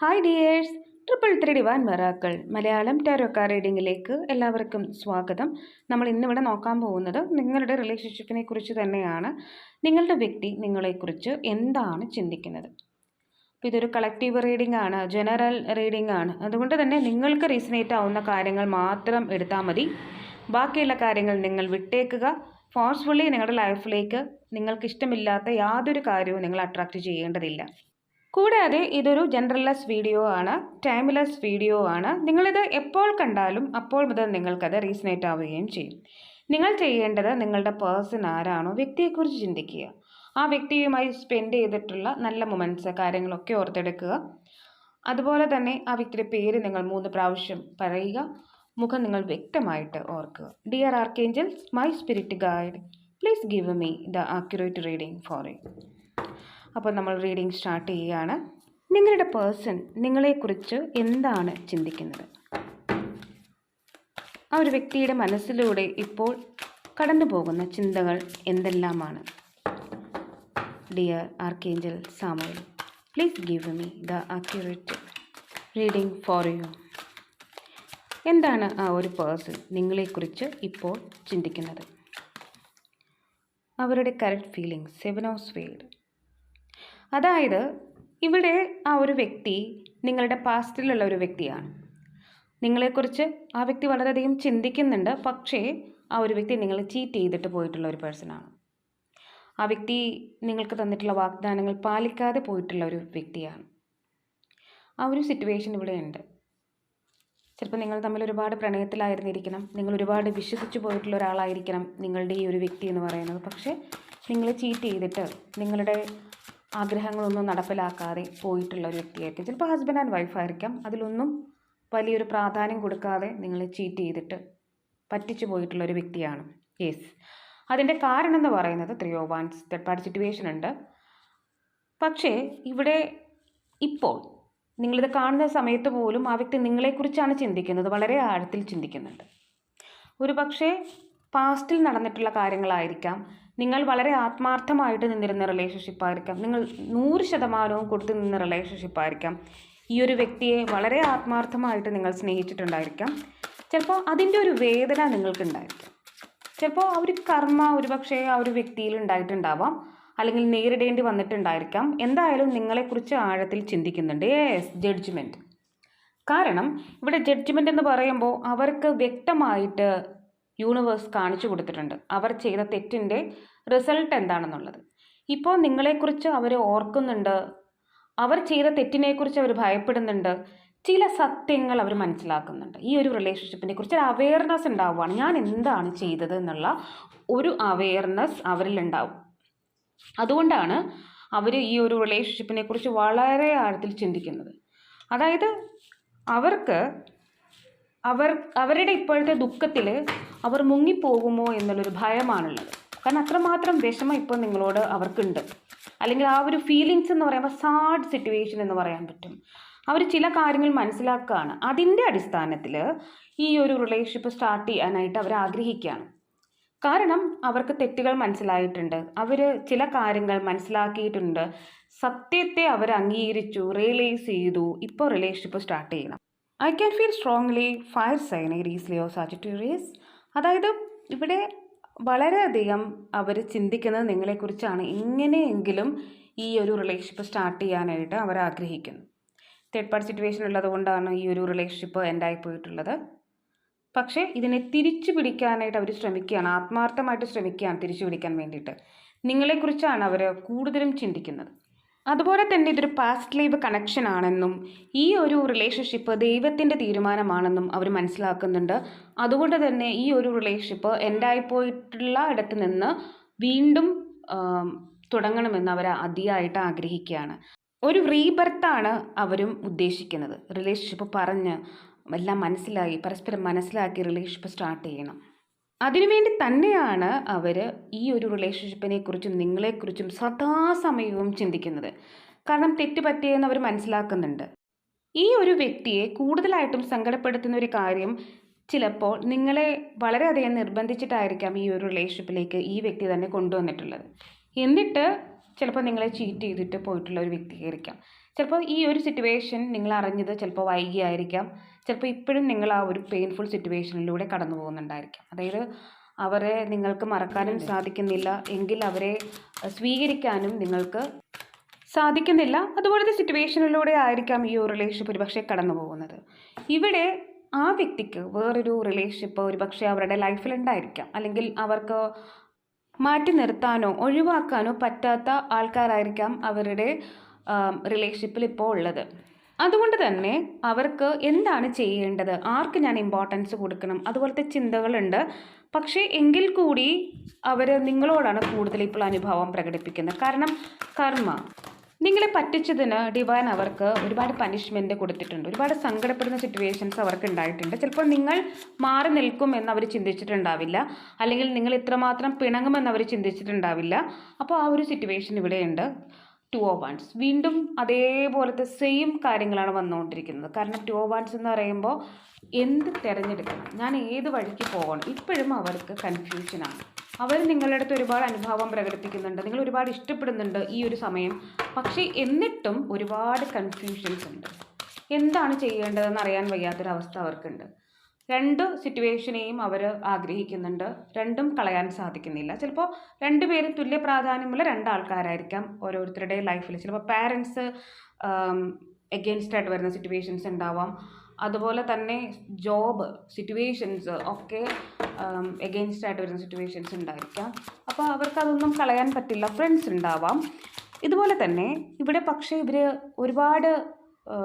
Hi dears triple three divine miracles Malayalam tarot card റീഡിങ്ങിലേക്ക് എല്ലാവർക്കും സ്വാഗതം. നമ്മൾ ഇന്നിവിടെ നോക്കാൻ പോകുന്നത് നിങ്ങളുടെ റിലേഷൻഷിപ്പിനെ കുറിച്ച് തന്നെയാണ്. നിങ്ങളുടെ വ്യക്തി നിങ്ങളെക്കുറിച്ച് എന്താണ് ചിന്തിക്കുന്നത്? അപ്പോൾ ഇതൊരു കളക്റ്റീവ് റീഡിംഗ് ആണ് ജനറൽ റീഡിംഗ് ആണ്. അതുകൊണ്ട് തന്നെ നിങ്ങൾക്ക് റീസണേറ്റ് ആവുന്ന കാര്യങ്ങൾ മാത്രം എടുത്താൽ മതി. ബാക്കിയുള്ള കാര്യങ്ങൾ നിങ്ങൾ വിട്ടേക്കുക. ഫോഴ്സ്ഫുള്ളി നിങ്ങളുടെ ലൈഫിലേക്ക് നിങ്ങൾക്ക് ഇഷ്ടമില്ലാത്ത യാതൊരു കാര്യവും നിങ്ങൾ അട്രാക്റ്റ് ചെയ്യേണ്ടതില്ല. കൂടാതെ ഇതൊരു ജനറൽലെസ് വീഡിയോ ആണ് ടൈംലെസ് വീഡിയോ ആണ്. നിങ്ങളിത് എപ്പോൾ കണ്ടാലും അപ്പോൾ മുതൽ നിങ്ങൾക്കത് റീസണേറ്റ് ആവുകയും ചെയ്യും. നിങ്ങൾ ചെയ്യേണ്ടത് നിങ്ങളുടെ പേഴ്സൺ ആരാണോ വ്യക്തിയെക്കുറിച്ച് ചിന്തിക്കുക. ആ വ്യക്തിയുമായി സ്പെൻഡ് ചെയ്തിട്ടുള്ള നല്ല മൊമെന്റ്സ് കാര്യങ്ങളൊക്കെ ഓർത്തെടുക്കുക. അതുപോലെ തന്നെ ആ വ്യക്തിയുടെ പേര് നിങ്ങൾ മൂന്ന് പ്രാവശ്യം പറയുക. മുഖം നിങ്ങൾ വ്യക്തമായിട്ട് ഓർക്കുക. Dear archangels my spirit guide please give me the accurate reading for it അപ്പോൾ നമ്മൾ റീഡിംഗ് സ്റ്റാർട്ട് ചെയ്യുകയാണ്. നിങ്ങളുടെ പേഴ്സൺ നിങ്ങളെക്കുറിച്ച് എന്താണ് ചിന്തിക്കുന്നത്? ആ ഒരു വ്യക്തിയുടെ മനസ്സിലൂടെ ഇപ്പോൾ കടന്നു പോകുന്ന ചിന്തകൾ എന്തെല്ലാമാണ്? Dear archangel Samuel please give me the accurate reading for you എന്താണ് ആ ഒരു പേഴ്സൺ നിങ്ങളെക്കുറിച്ച് ഇപ്പോൾ ചിന്തിക്കുന്നത്? അവരുടെ correct feeling seven of sword അതായത് ഇവിടെ ആ ഒരു വ്യക്തി നിങ്ങളുടെ പാസ്റ്റിലുള്ള ഒരു വ്യക്തിയാണ്. നിങ്ങളെക്കുറിച്ച് ആ വ്യക്തി വളരെയധികം ചിന്തിക്കുന്നുണ്ട്. പക്ഷേ ആ ഒരു വ്യക്തി നിങ്ങളെ ചീറ്റ് ചെയ്തിട്ട് പോയിട്ടുള്ള ഒരു പേഴ്സണാണ് ആ വ്യക്തി നിങ്ങൾക്ക് തന്നിട്ടുള്ള വാഗ്ദാനങ്ങൾ പാലിക്കാതെ പോയിട്ടുള്ള ഒരു വ്യക്തിയാണ്. ആ ഒരു സിറ്റുവേഷൻ ഇവിടെ ഉണ്ട്. ചിലപ്പോൾ നിങ്ങൾ തമ്മിൽ ഒരുപാട് പ്രണയത്തിലായിരുന്നിരിക്കണം. നിങ്ങൾ ഒരുപാട് വിശ്വസിച്ചു പോയിട്ടുള്ള ഒരാളായിരിക്കണം നിങ്ങളുടെ ഈ ഒരു വ്യക്തി എന്ന് പറയുന്നത്. പക്ഷേ നിങ്ങൾ ചീറ്റ് ചെയ്തിട്ട് നിങ്ങളുടെ ആഗ്രഹങ്ങളൊന്നും നടപ്പിലാക്കാതെ പോയിട്ടുള്ള ഒരു വ്യക്തിയായിരിക്കും. ചിലപ്പോൾ ഹസ്ബൻഡ് ആൻഡ് വൈഫായിരിക്കാം അതിലൊന്നും വലിയൊരു പ്രാധാന്യം കൊടുക്കാതെ നിങ്ങൾ ചീറ്റ് ചെയ്തിട്ട് പറ്റിച്ചു പോയിട്ടുള്ള ഒരു വ്യക്തിയാണ്. യെസ് അതിന്റെ കാരണം എന്ന് പറയുന്നത് three of wands third party situation ഉണ്ട്. പക്ഷേ ഇവിടെ ഇപ്പോൾ നിങ്ങളിത് കാണുന്ന സമയത്ത് പോലും ആ വ്യക്തി നിങ്ങളെക്കുറിച്ചാണ് ചിന്തിക്കുന്നത്. വളരെ ആഴത്തിൽ ചിന്തിക്കുന്നുണ്ട്. ഒരു പക്ഷേ പാസ്റ്റിൽ നടന്നിട്ടുള്ള കാര്യങ്ങളായിരിക്കാം. നിങ്ങൾ വളരെ ആത്മാർത്ഥമായിട്ട് നിന്നിരുന്ന റിലേഷൻഷിപ്പ് ആയിരിക്കാം. നിങ്ങൾ നൂറ് ശതമാനവും കൊടുത്തു നിന്ന റിലേഷൻഷിപ്പ് ആയിരിക്കാം. ഈ ഒരു വ്യക്തിയെ വളരെ ആത്മാർത്ഥമായിട്ട് നിങ്ങൾ സ്നേഹിച്ചിട്ടുണ്ടായിരിക്കാം. ചിലപ്പോൾ അതിന്റെ ഒരു വേദന നിങ്ങൾക്കുണ്ടായിരിക്കാം. ചിലപ്പോൾ ആ ഒരു കർമ്മ ഒരു പക്ഷേ ആ ഒരു വ്യക്തിയിൽ ഉണ്ടായിട്ടുണ്ടാവാം. അല്ലെങ്കിൽ നേരിടേണ്ടി വന്നിട്ടുണ്ടായിരിക്കാം. എന്തായാലും നിങ്ങളെക്കുറിച്ച് ആഴത്തിൽ ചിന്തിക്കുന്നുണ്ട്. യെസ് ജഡ്ജ്മെന്റ് കാരണം ഇവിടെ ജഡ്ജ്മെന്റ് എന്ന് പറയുമ്പോൾ അവർക്ക് വ്യക്തമായിട്ട് യൂണിവേഴ്സ് കാണിച്ചു കൊടുത്തിട്ടുണ്ട്. അവർ ചെയ്ത തെറ്റിന്റെ റിസൾട്ട് എന്താണെന്നുള്ളത്. ഇപ്പോൾ നിങ്ങളെക്കുറിച്ച് അവർ ഓർക്കുന്നുണ്ട്. അവർ ചെയ്ത തെറ്റിനെക്കുറിച്ച് അവർ ഭയപ്പെടുന്നുണ്ട്. ചില സത്യങ്ങൾ അവർ മനസ്സിലാക്കുന്നുണ്ട്. ഈ ഒരു റിലേഷൻഷിപ്പിനെ കുറിച്ച് അവയർനെസ് ഉണ്ടാവുകയാണ് ഞാൻ എന്താണ് ചെയ്തത് എന്നുള്ള ഒരു അവയർനെസ് അവരിൽ ഉണ്ടാവും. അതുകൊണ്ടാണ് അവർ ഈ ഒരു റിലേഷൻഷിപ്പിനെ കുറിച്ച് വളരെ ആഴത്തിൽ ചിന്തിക്കുന്നത്. അതായത് അവർക്ക് അവർ അവരുടെ ഇപ്പോഴത്തെ ദുഃഖത്തിൽ അവർ മുങ്ങിപ്പോകുമോ എന്നുള്ളൊരു ഭയമാണുള്ളത്. കാരണം അത്രമാത്രം വിഷമം ഇപ്പോൾ നിങ്ങളോട് അവർക്കുണ്ട്. അല്ലെങ്കിൽ ആ ഒരു ഫീലിങ്സ് എന്ന് പറയുമ്പോൾ സാഡ് സിറ്റുവേഷൻ എന്ന് പറയാൻ പറ്റും. അവർ ചില കാര്യങ്ങൾ മനസ്സിലാക്കുകയാണ് അതിന്റെ അടിസ്ഥാനത്തിൽ ഈ ഒരു റിലേഷൻഷിപ്പ് സ്റ്റാർട്ട് ചെയ്യാനായിട്ട് അവർ ആഗ്രഹിക്കുകയാണ്. കാരണം അവർക്ക് തെറ്റുകൾ മനസ്സിലായിട്ടുണ്ട്. അവർ ചില കാര്യങ്ങൾ മനസ്സിലാക്കിയിട്ടുണ്ട്. സത്യത്തെ അവർ അംഗീകരിച്ചു റിയലൈസ് ചെയ്തു. ഇപ്പോൾ റിലേഷൻഷിപ്പ് സ്റ്റാർട്ട് ചെയ്യണം. I can feel strongly fire signs Leo Sagittarius അതായത് ഇവിടെ വളരെയധികം അവർ ചിന്തിക്കുന്നത് നിങ്ങളെക്കുറിച്ചാണ്. എങ്ങനെയെങ്കിലും ഈ ഒരു റിലേഷൻഷിപ്പ് സ്റ്റാർട്ട് ചെയ്യാനായിട്ട് അവർ ആഗ്രഹിക്കുന്നു. തേർഡ് പാർട്ടി സിറ്റുവേഷൻ ഉള്ളത് കൊണ്ടാണ് ഈ ഒരു റിലേഷൻഷിപ്പ് എൻഡായി പോയിട്ടുള്ളത്. പക്ഷേ ഇതിനെ തിരിച്ചു പിടിക്കാനായിട്ട് അവർ ശ്രമിക്കുകയാണ്. ആത്മാർത്ഥമായിട്ട് ശ്രമിക്കുകയാണ് തിരിച്ചു പിടിക്കാൻ വേണ്ടിയിട്ട്. നിങ്ങളെക്കുറിച്ചാണ് അവർ കൂടുതലും ചിന്തിക്കുന്നത്. അതുപോലെ തന്നെ ഇതൊരു പാസ്റ്റ് ലൈവ് കണക്ഷൻ ആണെന്നും ഈ ഒരു റിലേഷൻഷിപ്പ് ദൈവത്തിന്റെ തീരുമാനമാണെന്നും അവർ മനസ്സിലാക്കുന്നുണ്ട്. അതുകൊണ്ട് തന്നെ ഈ ഒരു റിലേഷൻഷിപ്പ് എൻഡായിപ്പോയിട്ടുള്ള ഇടത്ത് നിന്ന് വീണ്ടും തുടങ്ങണമെന്ന് അവർ അതിയായിട്ട് ആഗ്രഹിക്കുകയാണ്. ഒരു റീബർത്താണ് അവരും ഉദ്ദേശിക്കുന്നത്. റിലേഷൻഷിപ്പ് പറഞ്ഞ് എല്ലാം മനസ്സിലായി പരസ്പരം മനസ്സിലാക്കി റിലേഷൻഷിപ്പ് സ്റ്റാർട്ട് ചെയ്യണം. അതിനുവേണ്ടി തന്നെയാണ് അവർ ഈ ഒരു റിലേഷൻഷിപ്പിനെ കുറിച്ചും നിങ്ങളെക്കുറിച്ചും സദാസമയവും ചിന്തിക്കുന്നത്. കാരണം തെറ്റ് പറ്റിയെന്ന് അവർ മനസ്സിലാക്കുന്നുണ്ട്. ഈ ഒരു വ്യക്തിയെ കൂടുതലായിട്ടും സങ്കടപ്പെടുത്തുന്ന ഒരു കാര്യം ചിലപ്പോൾ നിങ്ങളെ വളരെയധികം നിർബന്ധിച്ചിട്ടായിരിക്കാം ഈ ഒരു റിലേഷൻഷിപ്പിലേക്ക് ഈ വ്യക്തി തന്നെ കൊണ്ടുവന്നിട്ടുള്ളത്. എന്നിട്ട് ചിലപ്പോൾ നിങ്ങളെ ചീറ്റ് ചെയ്തിട്ട് പോയിട്ടുള്ള ഒരു വ്യക്തിയായിരിക്കാം. ചിലപ്പോൾ ഈ ഒരു സിറ്റുവേഷൻ നിങ്ങൾ അറിഞ്ഞത് ചിലപ്പോൾ വൈകിയായിരിക്കാം. ചിലപ്പോൾ ഇപ്പോഴും നിങ്ങൾ ആ ഒരു പെയിൻഫുൾ സിറ്റുവേഷനിലൂടെ കടന്നു പോകുന്നുണ്ടായിരിക്കാം. അതായത് അവരെ നിങ്ങൾക്ക് മറക്കാനും സാധിക്കുന്നില്ല. എങ്കിൽ അവരെ സ്വീകരിക്കാനും നിങ്ങൾക്ക് സാധിക്കുന്നില്ല. അതുപോലത്തെ സിറ്റുവേഷനിലൂടെ ആയിരിക്കാം ഈ ഒരു റിലേഷൻഷിപ്പ് ഒരുപക്ഷെ കടന്നു പോകുന്നത്. ഇവിടെ ആ വ്യക്തിക്ക് വേറൊരു റിലേഷൻഷിപ്പ് ഒരുപക്ഷെ അവരുടെ ലൈഫിൽ ഉണ്ടായിരിക്കാം. അല്ലെങ്കിൽ അവർക്ക് മാറ്റി നിർത്താനോ ഒഴിവാക്കാനോ പറ്റാത്ത ആൾക്കാരായിരിക്കാം അവരുടെ റിലേഷൻഷിപ്പിൽ ഇപ്പോൾ ഉള്ളത്. അതുകൊണ്ട് തന്നെ അവർക്ക് എന്താണ് ചെയ്യേണ്ടത്? ആർക്ക് ഞാൻ ഇമ്പോർട്ടൻസ് കൊടുക്കണം? അതുപോലത്തെ ചിന്തകളുണ്ട്. പക്ഷേ എങ്കിൽ കൂടി അവർ നിങ്ങളോടാണ് കൂടുതൽ ഇപ്പോൾ അനുഭവം പ്രകടിപ്പിക്കുന്നത്. കാരണം കർമ്മ. നിങ്ങളെ പറ്റിച്ചതിന് ഡിവൈൻ അവർക്ക് ഒരുപാട് പനിഷ്മെന്റ് കൊടുത്തിട്ടുണ്ട്. ഒരുപാട് സങ്കടപ്പെടുന്ന സിറ്റുവേഷൻസ് അവർക്ക് ഉണ്ടായിട്ടുണ്ട്. ചിലപ്പോൾ നിങ്ങൾ മാറി നിൽക്കും എന്ന് അവർ ചിന്തിച്ചിട്ടുണ്ടാവില്ല. അല്ലെങ്കിൽ നിങ്ങൾ ഇത്രമാത്രം പിണങ്ങുമെന്ന് അവർ ചിന്തിച്ചിട്ടുണ്ടാവില്ല. അപ്പോൾ ആ ഒരു സിറ്റുവേഷൻ ഇവിടെയുണ്ട്. ടു ഓ വൺസ് വീണ്ടും അതേപോലത്തെ സെയിം കാര്യങ്ങളാണ് വന്നുകൊണ്ടിരിക്കുന്നത്. കാരണം ടു ഓ വൺസ് എന്ന് പറയുമ്പോൾ എന്ത് തിരഞ്ഞെടുക്കണം? ഞാൻ ഏത് വഴിക്ക് പോകണം? ഇപ്പോഴും അവർക്ക് കൺഫ്യൂഷനാണ് അവർ നിങ്ങളുടെ അടുത്ത് ഒരുപാട് അനുഭാവം പ്രകടിപ്പിക്കുന്നുണ്ട്. നിങ്ങൾ ഒരുപാട് ഇഷ്ടപ്പെടുന്നുണ്ട് ഈ ഒരു സമയം. പക്ഷേ എന്നിട്ടും ഒരുപാട് കൺഫ്യൂഷൻസ് ഉണ്ട്. എന്താണ് ചെയ്യേണ്ടതെന്ന് അറിയാൻ വയ്യാത്തൊരവസ്ഥ അവർക്കുണ്ട്. രണ്ട് സിറ്റുവേഷനെയും അവർ ആഗ്രഹിക്കുന്നുണ്ട്. രണ്ടും കളയാൻ സാധിക്കുന്നില്ല. ചിലപ്പോൾ രണ്ടുപേരും തുല്യ പ്രാധാന്യമുള്ള രണ്ടാൾക്കാരായിരിക്കാം ഓരോരുത്തരുടെ ലൈഫിൽ ചിലപ്പോൾ പാരൻസ് എഗെയിൻസ്റ്റ് ആയിട്ട് വരുന്ന സിറ്റുവേഷൻസ് ഉണ്ടാവാം. അതുപോലെ തന്നെ ജോബ് സിറ്റുവേഷൻസ് ഒക്കെ എഗെയിൻസ്റ്റ് ആയിട്ട് വരുന്ന സിറ്റുവേഷൻസ് ഉണ്ടായിരിക്കാം. അപ്പോൾ അവർക്ക് അതൊന്നും കളയാൻ പറ്റില്ല. ഫ്രണ്ട്സ് ഉണ്ടാവാം. ഇതുപോലെ തന്നെ ഇവിടെ പക്ഷേ ഇവർ ഒരുപാട്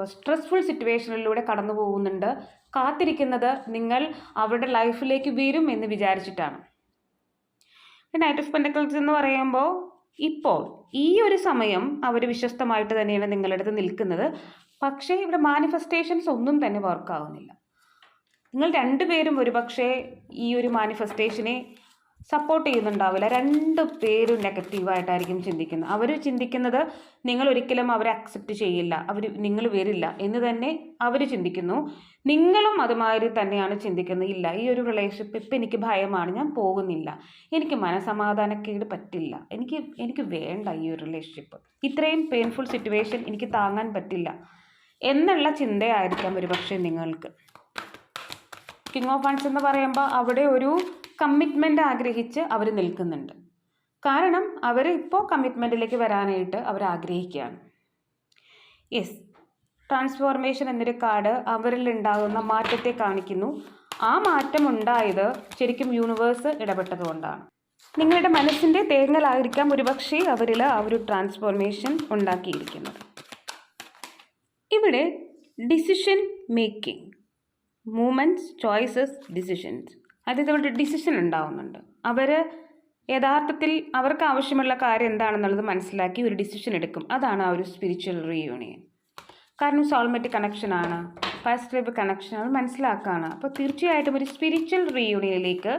സ്ട്രെസ്ഫുൾ സിറ്റുവേഷനിലൂടെ കടന്നു പോകുന്നുണ്ട്. കാത്തിരിക്കുന്നത് നിങ്ങൾ അവരുടെ ലൈഫിലേക്ക് വരും എന്ന് വിചാരിച്ചിട്ടാണ്. നൈറ്റ് ഓഫ് പെൻഡക്കൽസ് എന്ന് പറയുമ്പോൾ ഇപ്പോൾ ഈ ഒരു സമയം അവർ വിശ്വസ്തമായിട്ട് തന്നെയാണ് നിങ്ങളുടെ അടുത്ത് നിൽക്കുന്നത്. പക്ഷേ ഇവിടെ മാനിഫെസ്റ്റേഷൻസ് ഒന്നും തന്നെ വർക്കാവുന്നില്ല നിങ്ങൾ രണ്ടുപേരും ഒരുപക്ഷെ ഈ ഒരു മാനിഫെസ്റ്റേഷനെ സപ്പോർട്ട് ചെയ്യുന്നുണ്ടാവില്ല. രണ്ട് പേരും നെഗറ്റീവായിട്ടായിരിക്കും ചിന്തിക്കുന്നത്. അവർ ചിന്തിക്കുന്നത് നിങ്ങൾ ഒരിക്കലും അവരെ അക്സെപ്റ്റ് ചെയ്യില്ല. അവർ നിങ്ങൾ വരില്ല എന്ന് തന്നെ അവർ ചിന്തിക്കുന്നു. നിങ്ങളും അതുമാതിരി തന്നെയാണ് ചിന്തിക്കുന്നത്. ഇല്ല ഈ ഒരു റിലേഷൻഷിപ്പ് ഇപ്പം എനിക്ക് ഭയമാണ്. ഞാൻ പോകുന്നില്ല. എനിക്ക് മനസമാധാനക്കേട് പറ്റില്ല. എനിക്ക് എനിക്ക് വേണ്ട ഈ ഒരു റിലേഷൻഷിപ്പ് ഇത്രയും പെയിൻഫുൾ സിറ്റുവേഷൻ എനിക്ക് താങ്ങാൻ പറ്റില്ല എന്നുള്ള ചിന്തയായിരിക്കാം ഒരുപക്ഷെ നിങ്ങൾക്ക്. കിങ് ഓഫ് വൺസ് എന്ന് പറയുമ്പോൾ അവിടെ ഒരു കമ്മിറ്റ്മെന്റ് ആഗ്രഹിച്ച് അവർ നിൽക്കുന്നുണ്ട്. കാരണം അവർ ഇപ്പോൾ കമ്മിറ്റ്മെന്റിലേക്ക് വരാനായിട്ട് അവർ ആഗ്രഹിക്കുകയാണ്. യെസ് ട്രാൻസ്ഫോർമേഷൻ എന്നൊരു കാർഡ് അവരിൽ ഉണ്ടാകുന്ന മാറ്റത്തെ കാണിക്കുന്നു. ആ മാറ്റം ഉണ്ടായത് ശരിക്കും യൂണിവേഴ്സ് ഇടപെട്ടതുകൊണ്ടാണ് നിങ്ങളുടെ മനസ്സിന്റെ തേങ്ങലായിരിക്കാം ഒരുപക്ഷെ അവരിൽ ആ ഒരു ട്രാൻസ്ഫോർമേഷൻ ഉണ്ടാക്കിയിരിക്കുന്നത്. ഇവിടെ decision making moments choices decisions അതായത് അവരുടെ ഡിസിഷൻ ഉണ്ടാവുന്നുണ്ട്. അവർ യഥാർത്ഥത്തിൽ അവർക്ക് ആവശ്യമുള്ള കാര്യം എന്താണെന്നുള്ളത് മനസ്സിലാക്കി ഒരു ഡിസിഷൻ എടുക്കും. അതാണ് ആ ഒരു സ്പിരിച്വൽ റീയൂണിയൻ കാരണം സോൾമെറ്റ് കണക്ഷനാണ് ഫസ്റ്റ് ലൈഫ് കണക്ഷൻ അത് മനസ്സിലാക്കുകയാണ് അപ്പോൾ തീർച്ചയായിട്ടും ഒരു സ്പിരിച്വൽ റീയൂണിയനിലേക്ക്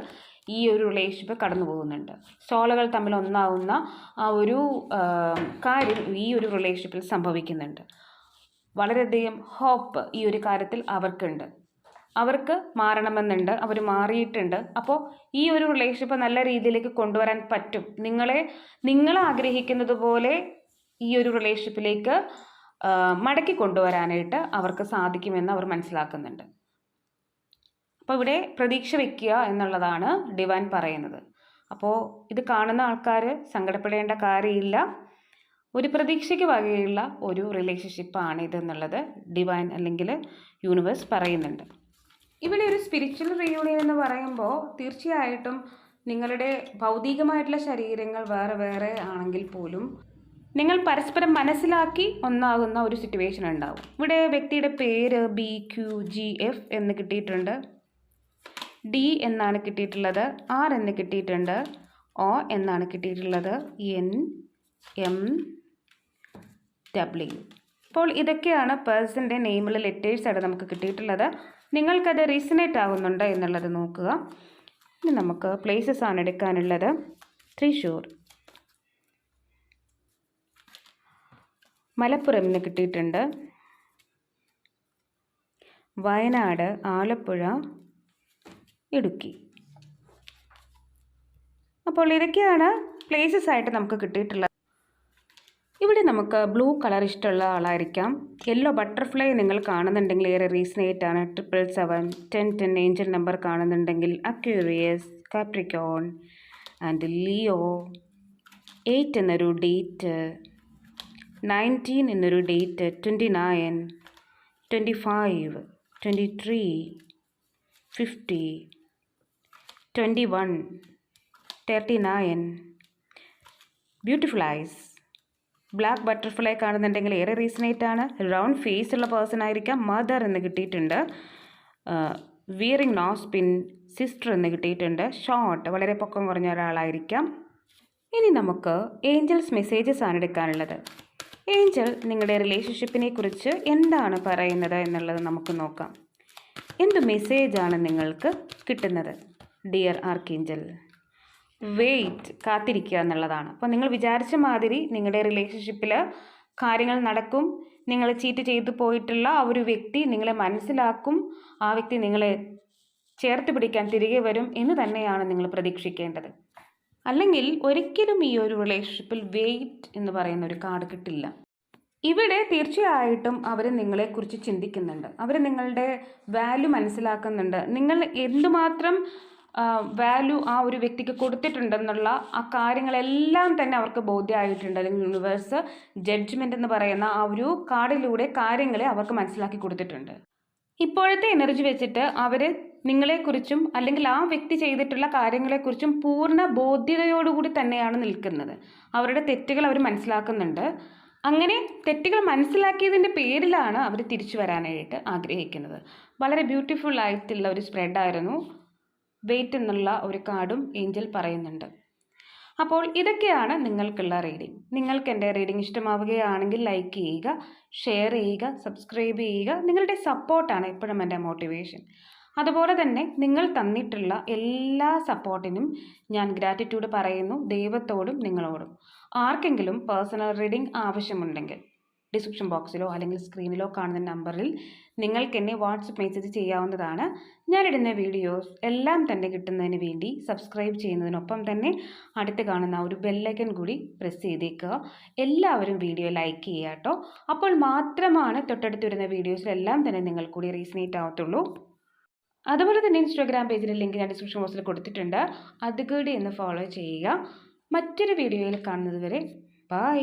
ഈ ഒരു റിലേഷൻഷിപ്പ് കടന്നു പോകുന്നുണ്ട്. സോളുകൾ തമ്മിൽ ഒന്നാവുന്ന ആ ഒരു കാര്യം ഈ ഒരു റിലേഷൻഷിപ്പിൽ സംഭവിക്കുന്നുണ്ട്. വളരെയധികം ഹോപ്പ് ഈ ഒരു കാര്യത്തിൽ അവർക്കുണ്ട്. അവർക്ക് മാറണമെന്നുണ്ട്. അവർ മാറിയിട്ടുണ്ട്. അപ്പോൾ ഈ ഒരു റിലേഷൻഷിപ്പ് നല്ല രീതിയിലേക്ക് കൊണ്ടുവരാൻ പറ്റും. നിങ്ങളെ നിങ്ങൾ ആഗ്രഹിക്കുന്നത് പോലെ ഈ ഒരു റിലേഷൻഷിപ്പിലേക്ക് മടക്കി കൊണ്ടുവരാനായിട്ട് അവർക്ക് സാധിക്കുമെന്ന് അവർ മനസ്സിലാക്കുന്നുണ്ട്. അപ്പോൾ ഇവിടെ പ്രതീക്ഷ വയ്ക്കുക എന്നുള്ളതാണ് ഡിവാൻ പറയുന്നത്. അപ്പോൾ ഇത് കാണുന്ന ആൾക്കാർ സങ്കടപ്പെടേണ്ട കാര്യമില്ല. ഒരു പ്രതീക്ഷയ്ക്ക് വകയുള്ള ഒരു റിലേഷൻഷിപ്പാണ് ഇതെന്നുള്ളത് ഡിവൈൻ അല്ലെങ്കിൽ യൂണിവേഴ്സ് പറയുന്നുണ്ട്. ഇവിടെ ഒരു സ്പിരിച്വൽ റീയൂണിയൻ എന്ന് പറയുമ്പോൾ തീർച്ചയായിട്ടും നിങ്ങളുടെ ഭൗതികമായിട്ടുള്ള ശരീരങ്ങൾ വേറെ വേറെ ആണെങ്കിൽ പോലും നിങ്ങൾ പരസ്പരം മനസ്സിലാക്കി ഒന്നാകുന്ന ഒരു സിറ്റുവേഷൻ ഉണ്ടാവും. ഇവിടെ വ്യക്തിയുടെ പേര് ബി ക്യു ജി എഫ് എന്ന് കിട്ടിയിട്ടുണ്ട്. ഡി എന്നാണ് കിട്ടിയിട്ടുള്ളത്. ആർ എന്ന് കിട്ടിയിട്ടുണ്ട്. ഒ എന്നാണ് കിട്ടിയിട്ടുള്ളത്. എൻ എം ഡബ്ല്യു അപ്പോൾ ഇതൊക്കെയാണ് പേഴ്സന്റെ നെയിമിൽ ലെറ്റേഴ്സ് ആയിട്ട് നമുക്ക് കിട്ടിയിട്ടുള്ളത്. നിങ്ങൾക്കത് റീസണേറ്റ് ആകുന്നുണ്ടോ എന്നുള്ളത് നോക്കുക. ഇനി നമുക്ക് പ്ലേസസ് ആണ് എടുക്കാനുള്ളത്. തൃശ്ശൂർ മലപ്പുറം നിന്ന് കിട്ടിയിട്ടുണ്ട്. വയനാട് ആലപ്പുഴ ഇടുക്കി. അപ്പോൾ ഇതൊക്കെയാണ് പ്ലേസസ് ആയിട്ട് നമുക്ക് കിട്ടിയിട്ടുള്ളത്. ഇവിടെ നമുക്ക് ബ്ലൂ കളർ ഇഷ്ടമുള്ള ആളായിരിക്കാം. യെല്ലോ ബട്ടർഫ്ലൈ നിങ്ങൾ കാണുന്നുണ്ടെങ്കിൽ ഏറെ റീസണേറ്റ് ആണ് triple seven ten ten angel number കാണുന്നുണ്ടെങ്കിൽ Aquarius Capricorn and Leo eight എന്നൊരു ഡേറ്റ് നയന്റീൻ എന്നൊരു date twenty nine twenty five twenty three fifty twenty one thirty nine beautiful eyes black butterfly കാണുന്നുണ്ടെങ്കിൽ ഏറെ resonate ആണ്. Round face ഉള്ള person ആയിരിക്കാം mother എന്ന് കിട്ടിയിട്ടുണ്ട്. വിയറിംഗ് നോസ് പിൻ സിസ്റ്റർ എന്ന് കിട്ടിയിട്ടുണ്ട്. ഷോർട്ട് വളരെ പൊക്കം കുറഞ്ഞ ഒരാളായിരിക്കാം. ഇനി നമുക്ക് ഏഞ്ചൽസ് മെസ്സേജസ് ആണ് എടുക്കാനുള്ളത്. ഏഞ്ചൽ നിങ്ങളുടെ റിലേഷൻഷിപ്പിനെ കുറിച്ച് എന്താണ് പറയുന്നത് എന്നുള്ളത് നമുക്ക് നോക്കാം. എന്ത് മെസ്സേജാണ് നിങ്ങൾക്ക് കിട്ടുന്നത്? ഡിയർ ആർക്കേഞ്ചൽ വെയിറ്റ് കാത്തിരിക്കുക എന്നുള്ളതാണ്. അപ്പോൾ നിങ്ങൾ വിചാരിച്ച മാതിരി നിങ്ങളുടെ റിലേഷൻഷിപ്പിൽ കാര്യങ്ങൾ നടക്കും. നിങ്ങൾ ചീറ്റ് ചെയ്തു പോയിട്ടുള്ള ആ ഒരു വ്യക്തി നിങ്ങളെ മനസ്സിലാക്കും. ആ വ്യക്തി നിങ്ങളെ ചേർത്ത് പിടിക്കാൻ തിരികെ വരും എന്ന് തന്നെയാണ് നിങ്ങൾ പ്രതീക്ഷിക്കേണ്ടത്. അല്ലെങ്കിൽ ഒരിക്കലും ഈ ഒരു റിലേഷൻഷിപ്പിൽ വെയിറ്റ് എന്ന് പറയുന്ന ഒരു കാർഡ് കിട്ടില്ല. ഇവിടെ തീർച്ചയായിട്ടും അവർ നിങ്ങളെക്കുറിച്ച് ചിന്തിക്കുന്നുണ്ട്. അവർ നിങ്ങളുടെ വാല്യൂ മനസ്സിലാക്കുന്നുണ്ട്. നിങ്ങൾ എന്തുമാത്രം വാല്യൂ ആ ഒരു വ്യക്തിക്ക് കൊടുത്തിട്ടുണ്ടെന്നുള്ള ആ കാര്യങ്ങളെല്ലാം തന്നെ അവർക്ക് ബോധ്യമായിട്ടുണ്ട്. അല്ലെങ്കിൽ യൂണിവേഴ്സ് ജഡ്ജ്മെന്റ് എന്ന് പറയുന്ന ആ ഒരു കാർഡിലൂടെ കാര്യങ്ങളെ അവർക്ക് മനസ്സിലാക്കി കൊടുത്തിട്ടുണ്ട്. ഇപ്പോഴത്തെ എനർജി വെച്ചിട്ട് അവർ നിങ്ങളെക്കുറിച്ചും അല്ലെങ്കിൽ ആ വ്യക്തി ചെയ്തിട്ടുള്ള കാര്യങ്ങളെക്കുറിച്ചും പൂർണ ബോധ്യതയോടുകൂടി തന്നെയാണ് നിൽക്കുന്നത്. അവരുടെ തെറ്റുകൾ അവർ മനസ്സിലാക്കുന്നുണ്ട്. അങ്ങനെ തെറ്റുകൾ മനസ്സിലാക്കിയതിന്റെ പേരിലാണ് അവർ തിരിച്ചു വരാനായിട്ട് ആഗ്രഹിക്കുന്നത്. വളരെ ബ്യൂട്ടിഫുൾ ആയിട്ടുള്ള ഒരു സ്പ്രെഡായിരുന്നു വെയിറ്റ് എന്നുള്ള ഒരു കാർഡും ഏഞ്ചൽ പറയുന്നുണ്ട്. അപ്പോൾ ഇതൊക്കെയാണ് നിങ്ങൾക്കുള്ള റീഡിംഗ് നിങ്ങൾക്ക് എന്റെ റീഡിംഗ് ഇഷ്ടമാവുകയാണെങ്കിൽ ലൈക്ക് ചെയ്യുക ഷെയർ ചെയ്യുക സബ്സ്ക്രൈബ് ചെയ്യുക. നിങ്ങളുടെ സപ്പോർട്ടാണ് എപ്പോഴും എന്റെ മോട്ടിവേഷൻ അതുപോലെ തന്നെ നിങ്ങൾ തന്നിട്ടുള്ള എല്ലാ സപ്പോർട്ടിനും ഞാൻ ഗ്രാറ്റിറ്റ്യൂഡ് പറയുന്നു ദൈവത്തോടും നിങ്ങളോടും. ആർക്കെങ്കിലും പേഴ്സണൽ റീഡിംഗ് ആവശ്യമുണ്ടെങ്കിൽ ഡിസ്ക്രിപ്ഷൻ ബോക്സിലോ അല്ലെങ്കിൽ സ്ക്രീനിലോ കാണുന്ന നമ്പറിൽ നിങ്ങൾക്ക് എന്നെ വാട്സപ്പ് മെസ്സേജ് ചെയ്യാവുന്നതാണ്. ഞാനിടുന്ന വീഡിയോസ് എല്ലാം തന്നെ കിട്ടുന്നതിന് വേണ്ടി സബ്സ്ക്രൈബ് ചെയ്യുന്നതിനൊപ്പം തന്നെ അടുത്ത് കാണുന്ന ഒരു ബെല്ലൈക്കൻ കൂടി പ്രസ് ചെയ്തേക്കുക. എല്ലാവരും വീഡിയോ ലൈക്ക് ചെയ്യുക കേട്ടോ. അപ്പോൾ മാത്രമാണ് തൊട്ടടുത്ത് വരുന്ന വീഡിയോസിലെല്ലാം തന്നെ നിങ്ങൾ കൂടി റീസണേറ്റ് ആവത്തുള്ളൂ. അതുപോലെ തന്നെ ഇൻസ്റ്റാഗ്രാം പേജിന്റെ ലിങ്ക് ഞാൻ ഡിസ്ക്രിപ്ഷൻ ബോക്സിൽ കൊടുത്തിട്ടുണ്ട്. അത് കൂടി ഫോളോ ചെയ്യുക. മറ്റൊരു വീഡിയോയിൽ കാണുന്നതുവരെ ബൈ